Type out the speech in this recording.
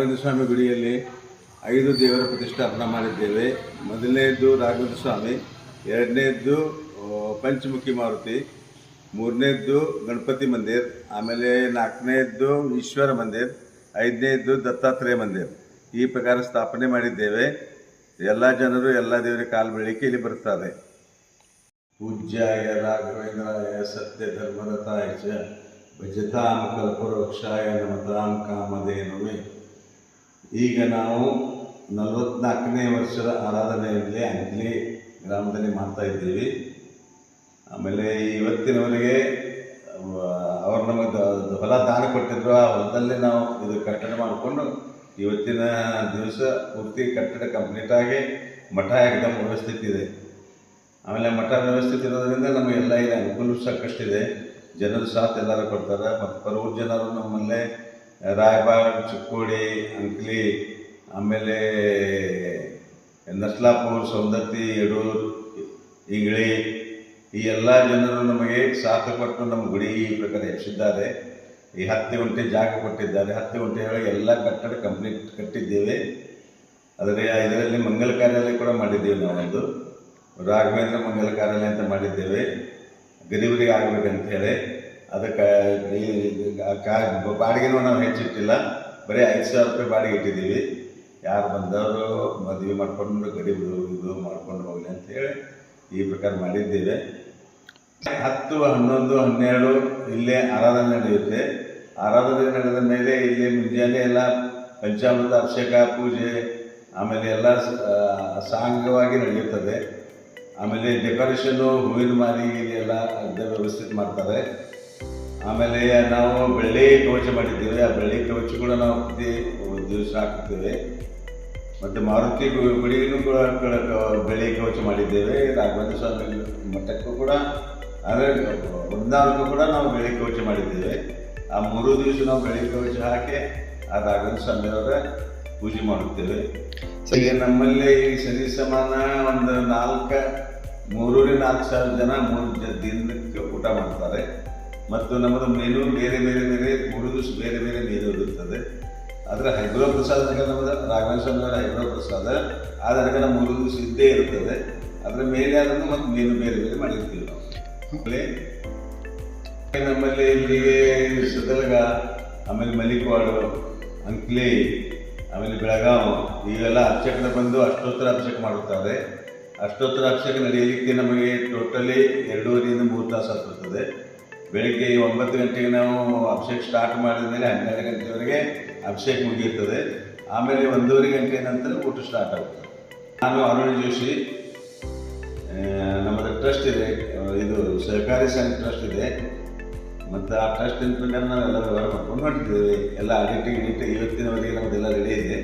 ರಾಘವೇಂದ್ರ ಸ್ವಾಮಿ ಗುಡಿಯಲ್ಲಿ ಐದು ದೇವರ ಪ್ರತಿಷ್ಠಾಪನೆ ಮಾಡಿದ್ದೇವೆ. ಮೊದಲನೆಯದ್ದು ರಾಘವೇಂದ್ರ ಸ್ವಾಮಿ ಎರಡನೇದ್ದು ಪಂಚಮುಖಿ ಮಾರುತಿ, ಮೂರನೇದ್ದು ಗಣಪತಿ ಮಂದಿರ್, ಆಮೇಲೆ ನಾಲ್ಕನೇದ್ದು ಈಶ್ವರ ಮಂದಿರ್, ಐದನೇದ್ದು ದತ್ತಾತ್ರೇಯ ಮಂದಿರ್. ಈ ಪ್ರಕಾರ ಸ್ಥಾಪನೆ ಮಾಡಿದ್ದೇವೆ. ಎಲ್ಲ ಜನರು ಎಲ್ಲ ದೇವರ ಕಾಲು ಬೆಳಿಗ್ಗೆ ಇಲ್ಲಿ ಬರ್ತಾರೆ ಪೂಜ್ಯಾಯ ರಾಘವೇಂದ್ರಾಯ ಸತ್ಯ ಧರ್ಮರತಾಯ ಚ ಭಜತಾಂ ಕಲ್ಪವೃಕ್ಷಾಯ ನಮತಾಂ ಕಾಮಧೇನುವೆ ಈಗ ನಾವು ನಲವತ್ನಾಲ್ಕನೇ ವರ್ಷದ ಆರಾಧನೆಯಲ್ಲಿ ಅಂಕ್ಲಿ ಗ್ರಾಮದಲ್ಲಿ ಮಾಡ್ತಾ ಇದ್ದೀವಿ. ಆಮೇಲೆ ಇವತ್ತಿನವರೆಗೆ ಅವ್ರು ನಮಗೆ ಹೊಲ ದಾನ ಕೊಟ್ಟಿದ್ರು. ಆ ಹೊಲದಲ್ಲಿ ನಾವು ಇದು ಕಟ್ಟಡ ಮಾಡಿಕೊಂಡು ಇವತ್ತಿನ ದಿವಸ ಪೂರ್ತಿ ಕಟ್ಟಡ ಕಂಪ್ಲೀಟ್ ಆಗಿ ಮಠ ಎಕ್ದಮ್ ವ್ಯವಸ್ಥಿತ ಇದೆ. ಆಮೇಲೆ ಮಠ ವ್ಯವಸ್ಥಿತ ಇರೋದ್ರಿಂದ ನಮಗೆಲ್ಲ ಇಲ್ಲಿ ಅನುಕೂಲ ಸಾಕಷ್ಟಿದೆ. ಜನರು ಸಾಥ್ ಎಲ್ಲರೂ ಕೊಡ್ತಾರೆ. ಮತ್ತು ಪರವೂರು ಜನರು ನಮ್ಮಲ್ಲೇ ರಾಯಬಾಗ್ ಚಿಕ್ಕೋಡಿ, ಅಂಕ್ಲಿ, ಆಮೇಲೆ ನಸ್ಲಾಪುರ್ ಸೌಂದತ್ತಿ ಯಡೂರು ಇಂಗ್ಳಿ ಈ ಎಲ್ಲ ಜನರು ನಮಗೆ ಸಾಥ ಕೊಟ್ಟು ನಮ್ಮ ಗುಡಿ ಈ ಪ್ರಕಾರ ಹೆಚ್ಚಿದ್ದಾರೆ ಈ ಹತ್ತಿ ಗಂಟೆ ಜಾಗ ಕೊಟ್ಟಿದ್ದಾರೆ. ಹತ್ತು ಗಂಟೆಯೊಳಗೆ ಎಲ್ಲ ಕಟ್ಟಡ ಕಂಪ್ಲೀಟ್ ಕಟ್ಟಿದ್ದೇವೆ. ಅದರ ಇದರಲ್ಲಿ ಮಂಗಲ ಕಾರ್ಯಾಲಯ ಕೂಡ ಮಾಡಿದ್ದೇವೆ ನಾವೊಂದು. ರಾಘವೇಂದ್ರ ಮಂಗಲ ಕಾರ್ಯಾಲಯ ಅಂತ ಮಾಡಿದ್ದೇವೆ. ಗರೀಬರಿಗೆ ಆಗಬೇಕಂತ ಹೇಳಿ. ಅದಕ್ಕೆ ಈ ಆ ಕಾ- ಬಾಡಿಗೆನೂ ನಾವು ಹೆಚ್ಚಿಟ್ಟಿಲ್ಲ. ಬರೀ ಐದು ಸಾವಿರ ರೂಪಾಯಿ ಬಾಡಿಗೆ ಇಟ್ಟಿದ್ದೀವಿ. ಯಾರು ಬಂದವರು ಮದುವೆ ಮಾಡ್ಕೊಂಡು ಗರೀಬರು ಇದು ಮಾಡ್ಕೊಂಡು ಹೋಗಲಿ ಅಂತ ಹೇಳಿ ಈ ಪ್ರಕಾರ ಮಾಡಿದ್ದೇವೆ. ಹತ್ತು, ಹನ್ನೊಂದು, ಹನ್ನೆರಡು ಇಲ್ಲೇ ಆರಾಧನೆ ನಡೆಯುತ್ತೆ. ಆರಾಧನೆ ನಡೆದ ಮೇಲೆ ಇಲ್ಲಿ ಮುಂಜಾನೆ ಎಲ್ಲ ಪಂಚಾಮೃತ ಅಭಿಷೇಕ, ಪೂಜೆ, ಆಮೇಲೆ ಎಲ್ಲ ಸಾಂಗವಾಗಿ ನಡೆಯುತ್ತದೆ. ಆಮೇಲೆ ಡೆಕೋರೇಷನ್ನು ಹೂವಿನ ಮಾರಿ ಎಲ್ಲ ವ್ಯವಸ್ಥಿತ ಮಾಡ್ತಾರೆ. ಆಮೇಲೆ ನಾವು ಬೆಳ್ಳಿ ಕವಚ ಮಾಡಿದ್ದೇವೆ. ಆ ಬೆಳ್ಳಿ ಕವಚ ಕೂಡ ನಾವು ಪ್ರತಿ ದಿವಸ ಹಾಕ್ತೇವೆ ಮತ್ತು ಮಾರುತಿ ಗುಡಿಗೂ ಕೂಡ ಬೆಳ್ಳಿ ಕವಚ ಮಾಡಿದ್ದೇವೆ. ರಾಘವೇಂದ್ರ ಸ್ವಾಮಿ ಮಠಕ್ಕೂ ಕೂಡ ಅಂದರೆ ವೃಂದಾವನಕ್ಕೂ ಕೂಡ ನಾವು ಬೆಳ್ಳಿ ಕವಚ ಮಾಡಿದ್ದೇವೆ. ಆ ಮೂರು ದಿವಸ ನಾವು ಬೆಳ್ಳಿ ಕವಚ ಹಾಕಿ ಆ ರಾಘವೇಂದ್ರ ಸ್ವಾಮಿಯವರ ಪೂಜೆ ಮಾಡುತ್ತೇವೆ. ಈಗ ನಮ್ಮಲ್ಲಿ ಈ ಸರಿ ಸಮಾನ ಒಂದು ನಾಲ್ಕು ಮೂರೂರಿಂದ ನಾಲ್ಕು ಸಾವಿರ ಜನ ಮೂರು ದಿನಕ್ಕೆ ಊಟ ಮಾಡ್ತಾರೆ. ಮತ್ತು ನಮ್ಮದು ಮೆನು ಬೇರೆ ಬೇರೆ ಬೇರೆ ಮೂರು ಬೇರೆ ಬೇರೆ ಮೆನು ಇರುತ್ತದೆ ಅದರ ಹೈಬ್ರೋ ಪ್ರಸಾದ ನಮ್ಮದು ರಾಘವೇಂದ್ರ ಸ್ವಾಮಿಯವರ ಹೈಬ್ರೋ ಪ್ರಸಾದ. ಆ ನಮ್ಮ ಮೂರು ದಿವಸ ಇದ್ದೇ ಇರುತ್ತದೆ. ಅದರ ಮೇಲೆ ಅದನ್ನು ಮತ್ತು ಮೆನು ಬೇರೆ ಬೇರೆ ಮಾಡಿರ್ತೀವಿ ನಾವು. ನಮ್ಮಲ್ಲಿ ಇಲ್ಲಿಗೆ ಸದಲಗ, ಆಮೇಲೆ ಮಲಿಕ್ವಾಡು, ಅಂಕ್ಲಿ, ಆಮೇಲೆ ಬೆಳಗಾವ್ ಇವೆಲ್ಲ ಅರ್ಚಕರು ಬಂದು ಅಷ್ಟೋತ್ತರ ಅಭಿಷೇಕ ಮಾಡುತ್ತಾರೆ. ಅಷ್ಟೋತ್ತರ ಅಭಿಷೇಕ ನಡೆಯಲಿಕ್ಕೆ ನಮಗೆ ಟೋಟಲಿ ಎರಡೂವರೆಯಿಂದ ಮೂರು ತಾಸು ಆಗ್ತದೆ. ಬೆಳಿಗ್ಗೆ ಒಂಬತ್ತು ಗಂಟೆಗೆ ನಾವು ಅಭಿಷೇಕ ಸ್ಟಾರ್ಟ್ ಮಾಡಿದ ಮೇಲೆ ಹನ್ನೆರಡು ಗಂಟೆವರೆಗೆ ಅಭಿಷೇಕ ಮುಗಿಯುತ್ತದೆ ಆಮೇಲೆ ಒಂದೂವರೆ ಗಂಟೆ ನಂತರ ಊಟ ಸ್ಟಾರ್ಟ್ ಆಗುತ್ತೆ. ನಾನು ಅರುಣ್ ಜೋಶಿ ನಮ್ಮದು ಟ್ರಸ್ಟ್ ಇದೆ. ಇದು ಸಹಕಾರಿ ಸಂಘ ಟ್ರಸ್ಟ್ ಇದೆ. ಮತ್ತು ಆ ಟ್ರಸ್ಟ್ ಪ್ರಕಾರ ನಾವೆಲ್ಲ ವ್ಯವಹಾರ ಮಾಡ್ಕೊಂಡು ಮಾಡಿದ್ದೇವೆ ಎಲ್ಲ ಆಡಿಟಿಂಗ್ ಗಿಡಿಟಿಂಗ್ ಇವತ್ತಿನವರೆಗೆ ನಮ್ಮದೆಲ್ಲ ರೆಡಿ ಇದೆ.